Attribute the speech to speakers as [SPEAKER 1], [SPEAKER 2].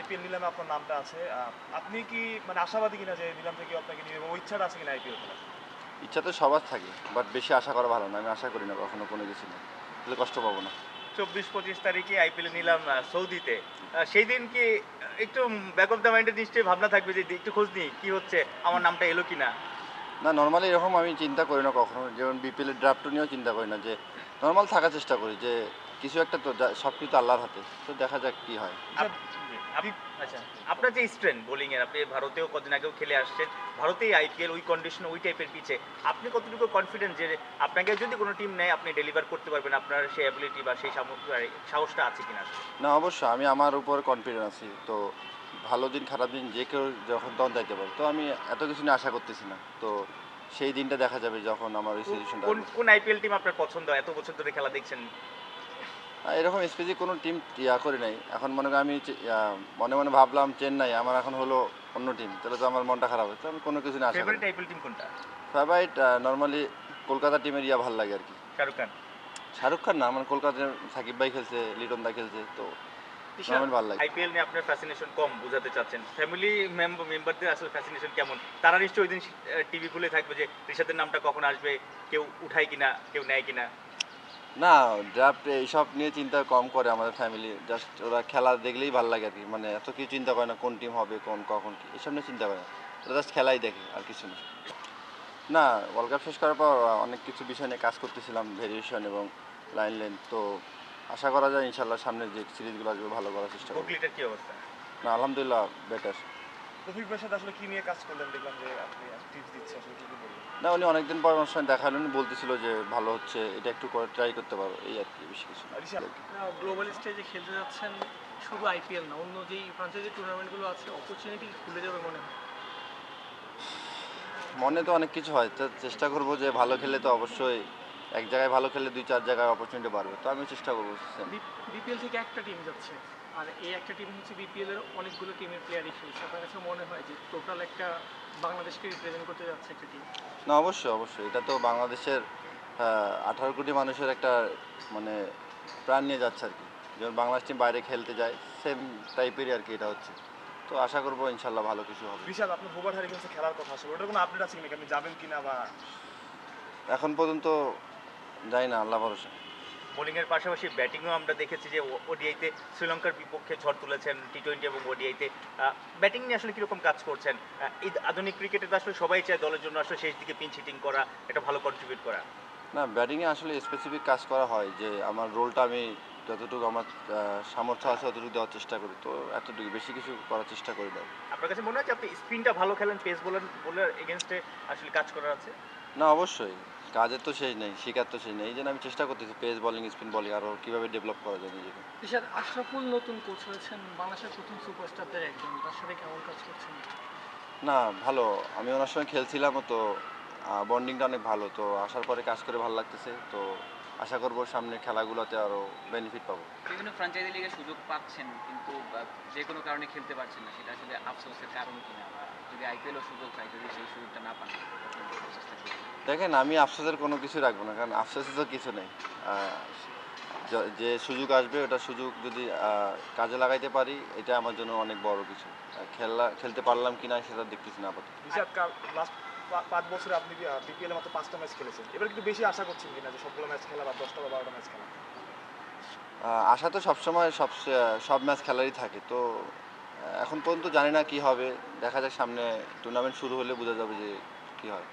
[SPEAKER 1] IPL নিলামে আপনার নামটা আছে। আপনি কি মানে আশাবাদী কিনা যে নিলাম থেকে আপনাকে নিয়ে ইচ্ছাটা আছে কিনা আইপিএল খেলার?
[SPEAKER 2] ইচ্ছা তো সবার থাকে বাট বেশি আশা করা ভালো না। আমি আশা করি না কখনো কোনো কিছু নেই। তাহলে কষ্ট পাবো না।
[SPEAKER 3] চব্বিশ পঁচিশ তারিখে আইপিএল নিলাম সৌদিতে। সেই দিন কি একটু ব্যাক অফ দ্য মাইন্ডে নিশ্চয়ই ভাবনা থাকবে যে একটু খোঁজ নিই কি হচ্ছে আমার নামটা এলো কিনা?
[SPEAKER 2] না নর্মালি এরকম আমি চিন্তা করি না কখনো। যেমন বিপিএলের ড্রাফট নিয়েও চিন্তা করি না যে নর্মাল থাকার চেষ্টা করি যে কিছু একটা তো সব কিছু আল্লাহর হাতে তো দেখা যাক কি হয়।
[SPEAKER 3] আপ- আচ্ছা। আপনার যে স্ট্রেন্থ বোলিং এর আপনি ভারতেও কদিন আগেও খেলে আসছেন ভারতেই আইপিএল ওই কন্ডিশন ওই টাইপের পিচে আপনি কতটুকু কনফিডেন্ট যে আপনাকে যদি কোনো টিম নেয় আপনি ডেলিভার করতে পারবেন আপনার সেই অ্যাবিলিটি বা সেই সামর্থ্য সাহসটা আছে কিনা?
[SPEAKER 2] না অবশ্যই আমি আমার উপর কনফিডেন্ট আছি। তো ভালো দিন খারাপ দিন যে কেউ যখন তখন যাইতে পারে তো আমি এত কিছু নিয়ে আশা করতেছি না। তো সেই দিনটা দেখা যাবে যখন আমার ওই সিচুয়েশনটা
[SPEAKER 3] কোন কোন আইপিএল টিম আপনার পছন্দ এত বছর ধরে খেলা দেখছেন?
[SPEAKER 2] এরকম স্পেসিফিক কোনো টিম ইয়া করি নাই। এখন মনে করি আমি মনে মনে ভাবলাম চেন্নাই আমার এখন হলো অন্য টিম তাহলে তো আমার মনটা খারাপ। হচ্ছে আমি কোনো কিছু আশা
[SPEAKER 3] ফেভারিট আইপিএল টিম কোনটা?
[SPEAKER 2] ফেভারিট নর্মালি কলকাতা টিমের ইয়া ভালো লাগে আর কি।
[SPEAKER 3] শাহরুখ খান
[SPEAKER 2] শাহরুখ খান না আমার কলকাতার সাকিব ভাই খেলছে লিটন দা খেলছে তো ভালো লাগে।
[SPEAKER 3] আইপিএল নিয়ে আপনার ফ্যাসিনেশন কম বোঝাতে চাচ্ছেন। ফ্যামিলি মেম্বারদের আসলে ফ্যাসিনেশন কেমন? তারা নিশ্চয়ই ওই দিন টিভি খুলে থাকবে যে রিশাদের নামটা কখন আসবে কেউ উঠায় কিনা কেউ নেয় কিনা।
[SPEAKER 2] না ড্রাফট এইসব নিয়ে চিন্তা কম করে আমাদের ফ্যামিলি জাস্ট ওরা খেলা দেখলেই ভালো লাগে আর কি। মানে এত কিছু চিন্তা করে না কোন টিম হবে কোন কখন কি এসব নিয়ে চিন্তা করে না। ওরা জাস্ট খেলাই দেখে আর কিছু না। না ওয়ার্ল্ড কাপ শেষ করার পর অনেক কিছু বিষয় নিয়ে কাজ করতেছিলাম ভেরিয়েশন এবং লাইন লেন তো আশা করা যায় ইনশাল্লাহ সামনে যে সিরিজগুলো আসবে ভালো করার চেষ্টা করব। না আলহামদুলিল্লাহ বেটার
[SPEAKER 1] রফিক ভাইয়ের সাথে আসলে কি নিয়ে কাজ করলেন? দেখলাম যে আপনি টিপস দিচ্ছে আসলে কি কি বলবেন
[SPEAKER 2] না উনি অনেকদিন পর আমার সঙ্গে দেখা হলো। উনি বলতেছিল যে ভালো হচ্ছে এটা একটু করে ট্রাই করতে পারো। এই আর কি বেশি কিছু না।
[SPEAKER 4] গ্লোবাল স্টেজে খেলতে যাচ্ছেন শুধু আইপিএল না অন্য যেই ফ্রাঞ্চাইজি টুর্নামেন্টগুলো আছে অপরচুনিটি খুলে যাবে মনে হয়?
[SPEAKER 2] মনে তো অনেক কিছু হয়। তো চেষ্টা করব যে ভালো খেলে তো অবশ্যই এক জায়গায় ভালো খেলে দুই চার জায়গায় অপরচুনিটি বাড়বে। তো আমি চেষ্টা করব
[SPEAKER 4] বিপিএল থেকে একটা টিম যাচ্ছে। আর এই একটা টিম হচ্ছে বিপিএল এর অনেকগুলো টিমের প্লেয়ারই খেলছে আপনার কাছে মনে হয় যে টোটাল একটা বাংলাদেশকে রিপ্রেজেন্ট করতে যাচ্ছে একটা টিম
[SPEAKER 2] না অবশ্যই অবশ্যই। এটা তো বাংলাদেশের আঠারো কোটি মানুষের একটা মানে প্রাণ নিয়ে যাচ্ছে আর কি। যেমন বাংলাদেশ টিম বাইরে খেলতে যায় সেম টাইপেরই আর কি এটা হচ্ছে। তো আশা করব ইনশাল্লাহ ভালো কিছু হবে।
[SPEAKER 1] বিশাল আপনার হোবার হারিকেন্সে খেলার কথা আসলে। ওটার কোনো আপডেট আছে কিনা? আপনি যাবেন কিনা বা
[SPEAKER 2] এখন পর্যন্ত যাই না আল্লাহ ভরসা।
[SPEAKER 3] বোলিং এর পাশাপাশি ব্যাটিংও আমরা দেখেছি যে ওডিআইতে শ্রীলঙ্কার বিপক্ষে ঝড় তুলেছেন টি টোয়েন্টি এবং ওডিআইতে। ব্যাটিং নিয়ে আসলে কীরকম কাজ করছেন? এই আধুনিক ক্রিকেটে তো আসলে সবাই চায় দলের জন্য আসলে শেষ দিকে পিন হিটিং করা এটা ভালো কন্ট্রিবিউট করা।
[SPEAKER 2] না ব্যাটিংয়ে আসলে স্পেসিফিক কাজ করা হয় যে আমার রোলটা আমি যতটুকু আমার সামর্থ্য আছে ততটুকু দেওয়ার চেষ্টা করি। তো এতটুকু বেশি কিছু করার চেষ্টা করি না।
[SPEAKER 3] আপনার কাছে মনে হচ্ছে আপনি স্পিনটা ভালো খেলেন পেস বোলার বোলার এগেনস্টে আসলে কাজ করার আছে?
[SPEAKER 2] না অবশ্যই। কাজের তো শেষ নেই শেখার তো শেষ নেই। এই জন্য আমি চেষ্টা করতেছি পেস বলিং স্পিন বলিং আরও কীভাবে ডেভেলপ করা যায় নিজেকে।
[SPEAKER 4] ঋষাদ আশরাফুল নতুন কোচ হয়েছেন বাংলাদেশের প্রথম সুপারস্টারদের একজন। তার সাথে কেমন কাজ করছেন?
[SPEAKER 2] না ভালো। আমি ওনার সঙ্গে খেলছিলাম তো বন্ডিংটা অনেক ভালো। তো আসার পরে কাজ করে ভালো লাগতেছে। তো আশা করব সামনে খেলাগুলোতে আরও বেনিফিট পাবো।
[SPEAKER 5] বিভিন্ন ফ্র্যাঞ্চাইজি লিগে সুযোগ পাচ্ছেন কিন্তু যে কোনো কারণে খেলতে পারছেন না। সেটা আসলে আফসোসের কারণ কিনা যদি আইপিএলও সুযোগ পাই যদি সেই সুযোগটা না পান।
[SPEAKER 2] দেখেন আমি আফসোসের কোনো কিছু রাখব না কারণ আফসোসের তো কিছু নেই। যে সুযোগ আসবে ওটা সুযোগ যদি কাজে লাগাইতে পারি এটা আমার জন্য অনেক বড় কিছু। খেলা খেলতে পারলাম কি না সেটা দেখতেছি না আপাতত।
[SPEAKER 1] পাঁচ বছরে আপনি বিপিএল মাত্র পাঁচটা ম্যাচ খেলেছেন? এবার কিন্তু বেশি আশা করছেন কিনা যে সবগুলো ম্যাচ খেলা বা দশটা বা বারোটা ম্যাচ খেলা?
[SPEAKER 2] আশা তো সবসময় সব সব ম্যাচ খেলারই থাকে। তো এখন পর্যন্ত জানি না কি হবে। দেখা যাক সামনে টুর্নামেন্ট শুরু হলে বোঝা যাবে যে কি হয়।